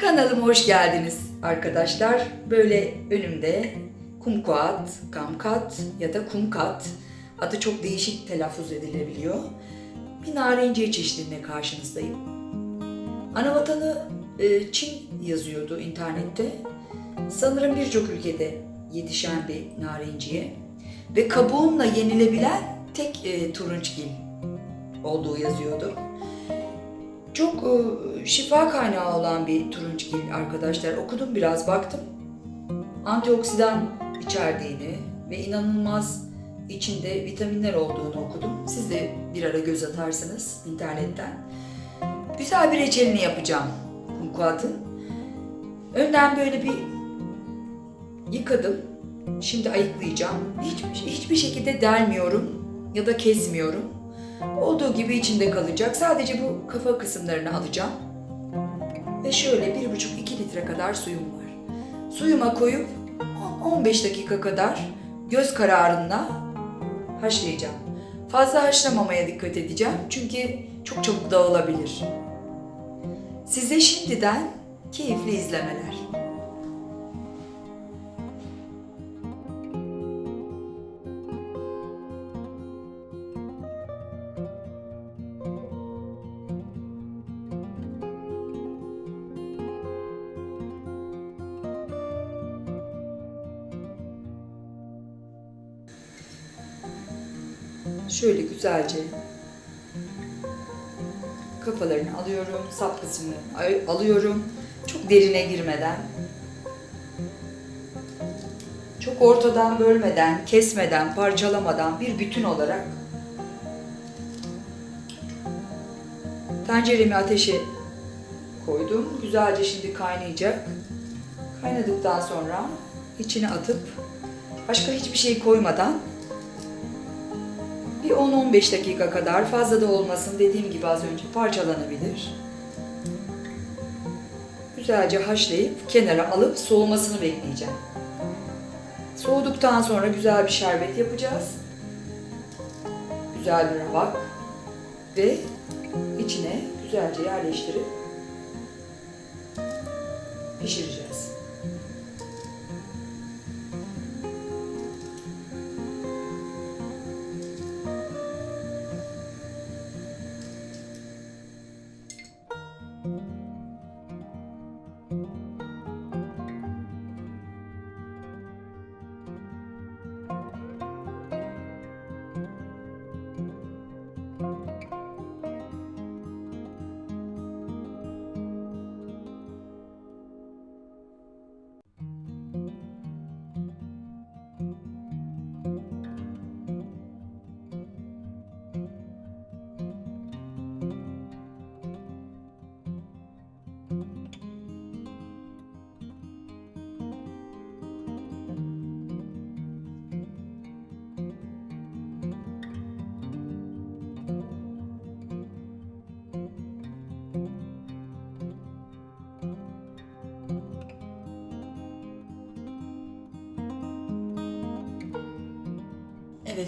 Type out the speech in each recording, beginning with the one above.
Kanalıma hoş geldiniz arkadaşlar. Böyle önümde kumkuat, kamkat ya da kumkat adı çok değişik telaffuz edilebiliyor. Bir narenciye çeşidinde karşınızdayım. Anavatanı e, Çin yazıyordu internette. Sanırım birçok ülkede yetişen bir narenciye ve kabuğunla yenilebilen tek e, turunçgil olduğu yazıyordu. Çok e, şifa kaynağı olan bir turunçgil arkadaşlar. Okudum biraz baktım. Antioksidan içerdiğini ve inanılmaz içinde vitaminler olduğunu okudum. Siz de bir ara göz atarsınız internetten. Güzel bir reçelini yapacağım kumkuatın. Önden böyle bir yıkadım. Şimdi ayıklayacağım. Hiçbir, hiçbir şekilde delmiyorum ya da kesmiyorum. Olduğu gibi içinde kalacak. Sadece bu kafa kısımlarını alacağım. Ve şöyle 1,5-2 litre kadar suyum var. Suyuma koyup 15 dakika kadar göz kararında haşlayacağım. Fazla haşlamamaya dikkat edeceğim çünkü çok çabuk dağılabilir. Size şimdiden keyifli izlemeler. Şöyle güzelce kafalarını alıyorum, sap kısmını alıyorum. Çok derine girmeden, çok ortadan bölmeden, kesmeden, parçalamadan bir bütün olarak tenceremi ateşe koydum. Güzelce şimdi kaynayacak. Kaynadıktan sonra içine atıp başka hiçbir şey koymadan bir 10-15 dakika kadar fazla da olmasın dediğim gibi az önce parçalanabilir. Güzelce haşlayıp kenara alıp soğumasını bekleyeceğim. Soğuduktan sonra güzel bir şerbet yapacağız. Güzel bir rabak ve içine güzelce yerleştirip pişireceğiz.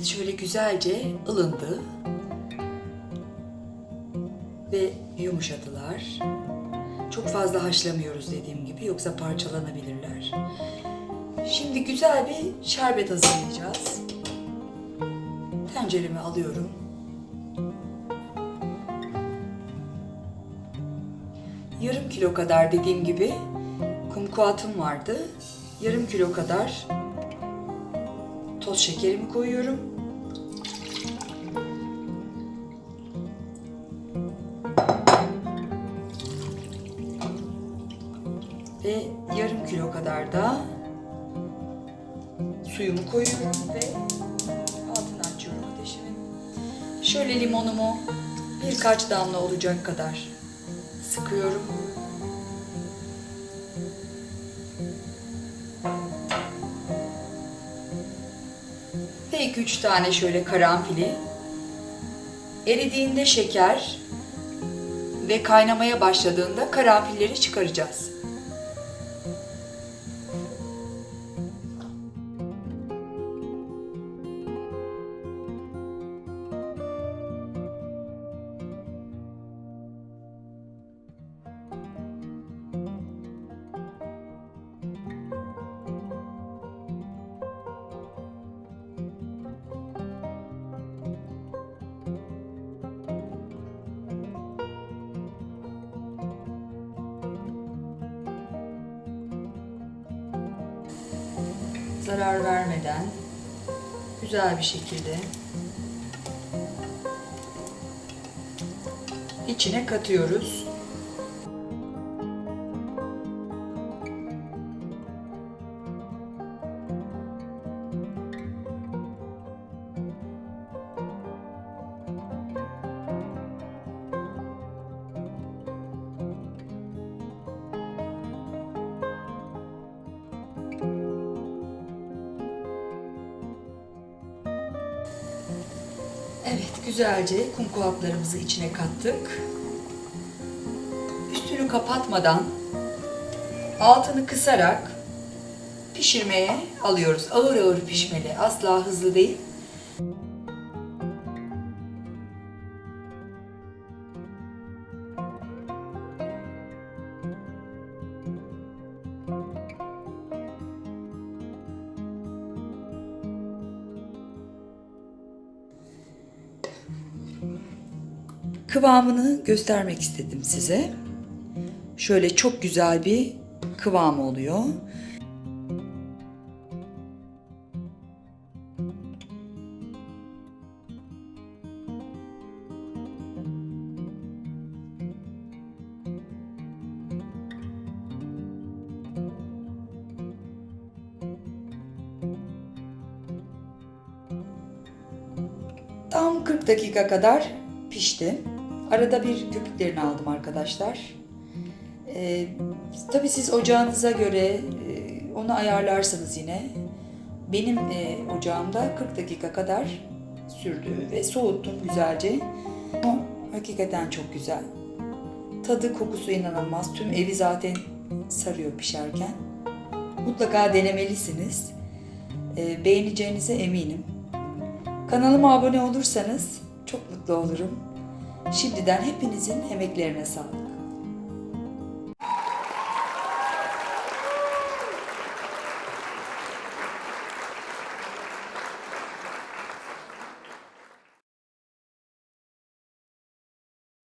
Evet şöyle güzelce ılındı ve yumuşadılar. Çok fazla haşlamıyoruz dediğim gibi yoksa parçalanabilirler. Şimdi güzel bir şerbet hazırlayacağız. Tenceremi alıyorum. Yarım kilo kadar dediğim gibi kumkuatım vardı. Yarım kilo kadar toz şekerimi koyuyorum. Ve yarım kilo kadar da suyumu koyuyorum ve altını açıyorum ateşimin. Şöyle limonumu birkaç damla olacak kadar sıkıyorum. Ve 2-3 tane şöyle karanfili. Eridiğinde şeker ve kaynamaya başladığında karanfilleri çıkaracağız. Zarar vermeden güzel bir şekilde içine katıyoruz. Evet, güzelce kumkuatlarımızı içine kattık. Üstünü kapatmadan altını kısarak pişirmeye alıyoruz. Ağır ağır pişmeli, asla hızlı değil. Kıvamını göstermek istedim size. Şöyle çok güzel bir kıvam oluyor. Tam 40 dakika kadar pişti. Arada bir köpüklerini aldım arkadaşlar. Ee, tabii siz ocağınıza göre e, onu ayarlarsınız yine. Benim e, ocağımda 40 dakika kadar sürdü ve soğuttum güzelce. Ama hakikaten çok güzel. Tadı kokusu inanılmaz. Tüm evi zaten sarıyor pişerken. Mutlaka denemelisiniz. Ee, beğeneceğinize eminim. Kanalıma abone olursanız çok mutlu olurum. Şimdiden hepinizin emeklerine sağlık.